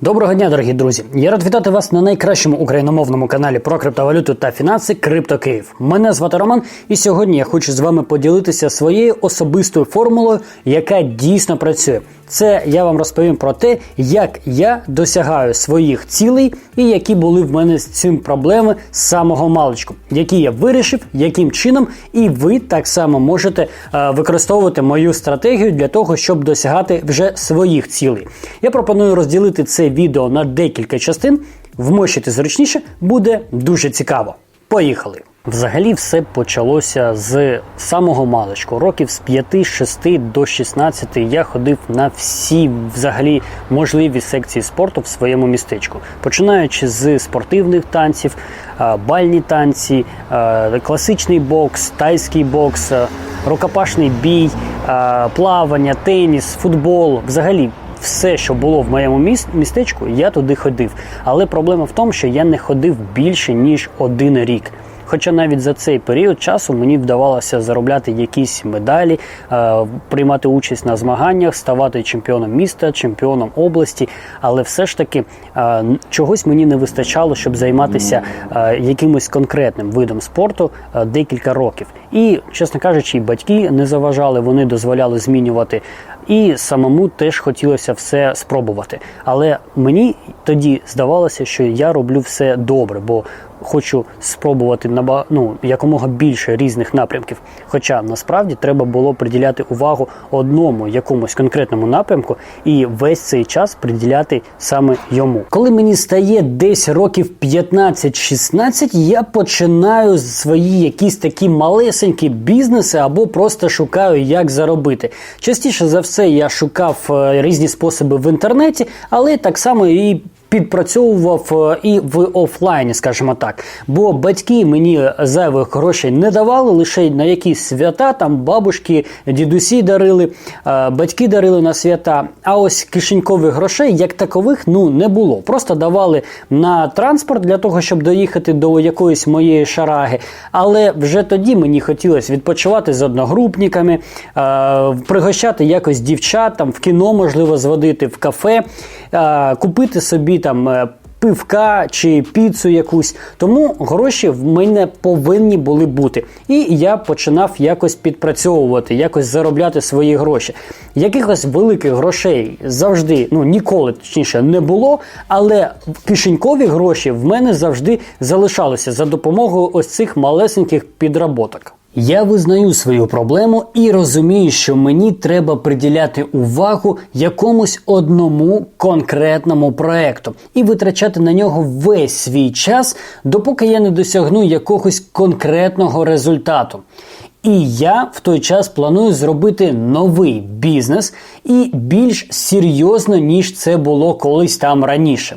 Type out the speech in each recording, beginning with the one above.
Доброго дня, дорогі друзі! Я рад вітати вас на найкращому україномовному каналі про криптовалюту та фінанси Крипто Київ. Мене звати Роман, і сьогодні я хочу з вами поділитися своєю особистою формулою, яка дійсно працює. Це я вам розповім про те, як я досягаю своїх цілей і які були в мене з цим проблеми з самого маличку, які я вирішив, яким чином, і ви так само можете е, використовувати мою стратегію для того, щоб досягати вже своїх цілей. Я пропоную розділити це відео на декілька частин. Вмощити зручніше буде дуже цікаво. Поїхали! Взагалі все почалося з самого маличку. Років з 5-6 до 16 я ходив на всі взагалі можливі секції спорту в своєму містечку, починаючи з спортивних танців, е, бальні танці, е, класичний бокс, тайський бокс, е, рукопашний бій, плавання, теніс, футбол. Взагалі все, що було в моєму міст, містечку, я туди ходив. Але проблема в тому, що я не ходив більше ніж один рік. Хоча навіть за цей період часу мені вдавалося заробляти якісь медалі, е, приймати участь на змаганнях, ставати чемпіоном міста, чемпіоном області. Але все ж таки е, чогось мені не вистачало, щоб займатися е, якимось конкретним видом спорту декілька років. І, чесно кажучи, і батьки не заважали, вони дозволяли змінювати. І самому теж хотілося все спробувати. Але мені тоді здавалося, що я роблю все добре, бо хочу спробувати наба... ну, якомога більше різних напрямків. Хоча насправді треба було приділяти увагу одному якомусь конкретному напрямку і весь цей час приділяти саме йому. Коли мені стає десь років 15-16, я починаю свої якісь такі малесенькі бізнеси або просто шукаю, як заробити. Частіше за все я шукав е, різні способи в інтернеті, але так само і підпрацьовував е, і в офлайні, скажімо так. Бо батьки мені зайвих грошей не давали лише на якісь свята, там бабушки, дідусі дарили, е, батьки дарили на свята. А ось кишенькових грошей, як такових, ну не було. Просто давали на транспорт для того, щоб доїхати до якоїсь моєї шараги. Але вже тоді мені хотілося відпочивати з одногрупниками, е, пригощати якось дівчат, там в кіно можливо зводити, в кафе, купити собі там е, пивка чи піцу якусь. Тому гроші в мене повинні були бути. І я починав якось підпрацьовувати, якось заробляти свої гроші. Якихось великих грошей завжди, ну ніколи точніше не було, але кишенькові гроші в мене завжди залишалися за допомогою ось цих малесеньких підработок. Я визнаю свою проблему і розумію, що мені треба приділяти увагу якомусь одному конкретному проекту і витрачати на нього весь свій час, допоки я не досягну якогось конкретного результату. І я в той час планую зробити новий бізнес і більш серйозно, ніж це було колись там раніше.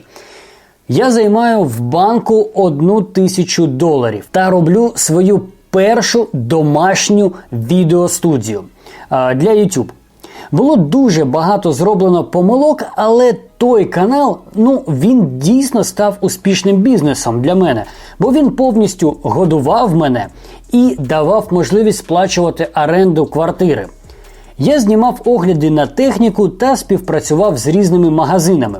Я займаю в банку одну тисячу доларів та роблю свою першу домашню відеостудію для YouTube. Було дуже багато зроблено помилок, але той канал, ну він дійсно став успішним бізнесом для мене, бо він повністю годував мене і давав можливість сплачувати оренду квартири. Я знімав огляди на техніку та співпрацював з різними магазинами.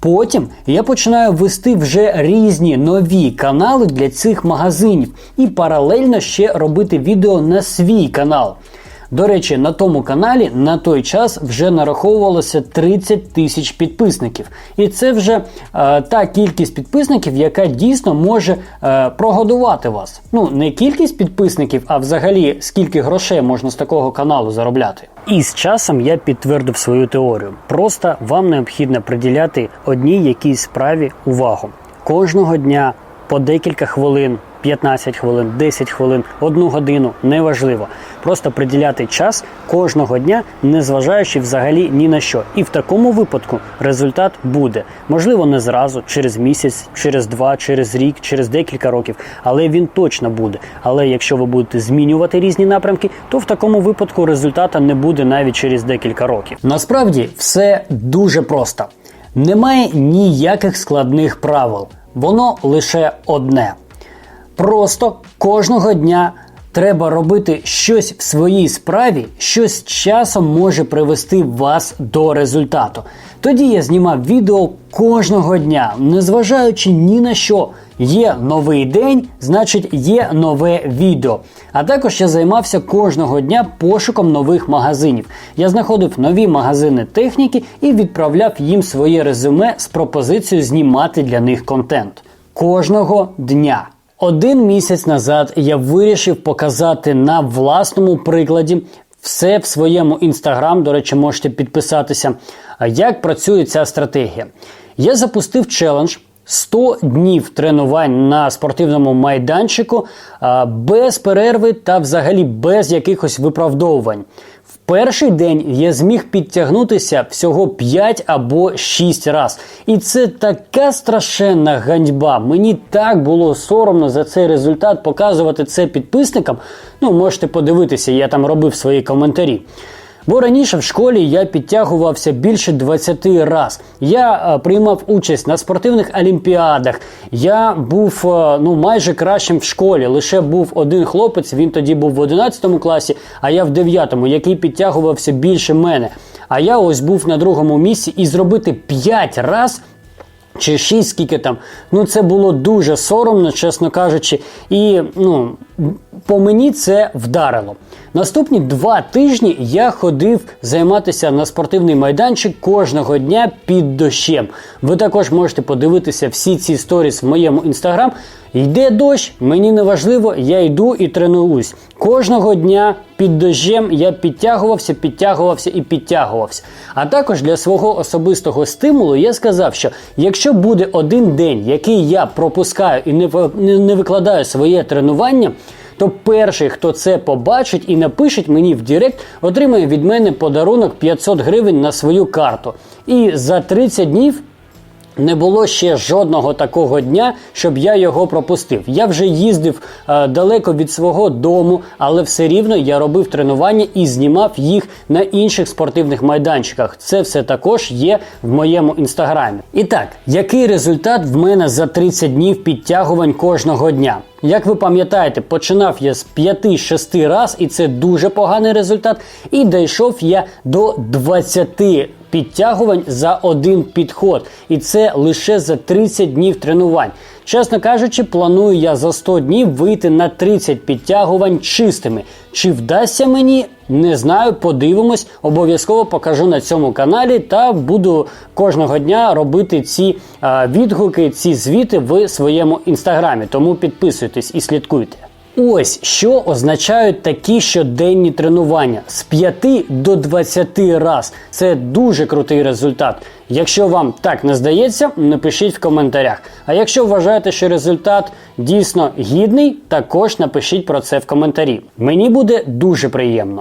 Потім я починаю вести вже різні нові канали для цих магазинів і паралельно ще робити відео на свій канал. До речі, на тому каналі на той час вже нараховувалося 30 тисяч підписників. І це вже е, та кількість підписників, яка дійсно може е, прогодувати вас. Ну, не кількість підписників, а взагалі скільки грошей можна з такого каналу заробляти. І з часом я підтвердив свою теорію. Просто вам необхідно приділяти одній якійсь справі увагу кожного дня по декілька хвилин. 15 хвилин, 10 хвилин, 1 годину неважливо. Просто приділяти час кожного дня, незважаючи взагалі ні на що. І в такому випадку результат буде. Можливо, не зразу, через місяць, через два, через рік, через декілька років, але він точно буде. Але якщо ви будете змінювати різні напрямки, то в такому випадку результата не буде навіть через декілька років. Насправді все дуже просто. Немає ніяких складних правил. Воно лише одне. Просто кожного дня Треба робити щось в своїй справі, що з часом може привести вас до результату. Тоді я знімав відео кожного дня, незважаючи ні на що. Є новий день, значить є нове відео. А також я займався кожного дня пошуком нових магазинів. Я знаходив нові магазини техніки і відправляв їм своє резюме з пропозицією знімати для них контент. Кожного дня. Один місяць назад я вирішив показати на власному прикладі все в своєму інстаграм. До речі, можете підписатися, як працює ця стратегія. Я запустив челендж 100 днів тренувань на спортивному майданчику без перерви та взагалі без якихось виправдовувань. Перший день я зміг підтягнутися всього 5 або 6 раз. І це така страшенна ганьба. Мені так було соромно за цей результат показувати це підписникам. Ну, можете подивитися, я там робив свої коментарі. Бо раніше в школі я підтягувався більше 20 раз. Я е, приймав участь на спортивних олімпіадах. Я був е, ну майже кращим в школі. Лише був один хлопець. Він тоді був в 11 класі, а я в 9, який підтягувався більше мене. А я ось був на другому місці і зробити 5 раз чи шість, скільки там. Ну це було дуже соромно, чесно кажучи, і ну по мені це вдарило. Наступні два тижні я ходив займатися на спортивний майданчик кожного дня під дощем. Ви також можете подивитися всі ці сторіс в моєму інстаграм. Йде дощ, мені не важливо, я йду і тренуюсь. Кожного дня під дощем я підтягувався, підтягувався і підтягувався. А також для свого особистого стимулу я сказав, що якщо буде один день, який я пропускаю і не, викладаю своє тренування, то перший, хто це побачить і напишеть мені в Директ, отримає від мене подарунок 500 гривень на свою карту. І за 30 днів. Не було ще жодного такого дня, щоб я його пропустив. Я вже їздив е, далеко від свого дому, але все рівно я робив тренування і знімав їх на інших спортивних майданчиках. Це все також є в моєму інстаграмі. І так, який результат в мене за 30 днів підтягувань кожного дня? Як ви пам'ятаєте, починав я з 5-6 раз, і це дуже поганий результат. І дійшов я до 20 підтягувань за один підход. І це лише за 30 днів тренувань. Чесно кажучи, планую я за 100 днів вийти на 30 підтягувань чистими. Чи вдасться мені? Не знаю, подивимось. Обов'язково покажу на цьому каналі та буду кожного дня робити ці відгуки, ці звіти в своєму інстаграмі. Тому підписуйтесь і слідкуйте. Ось що означають такі щоденні тренування з 5 до 20 раз. Це дуже крутий результат. Якщо вам так не здається, напишіть в коментарях. А якщо вважаєте, що результат дійсно гідний, також напишіть про це в коментарі. Мені буде дуже приємно.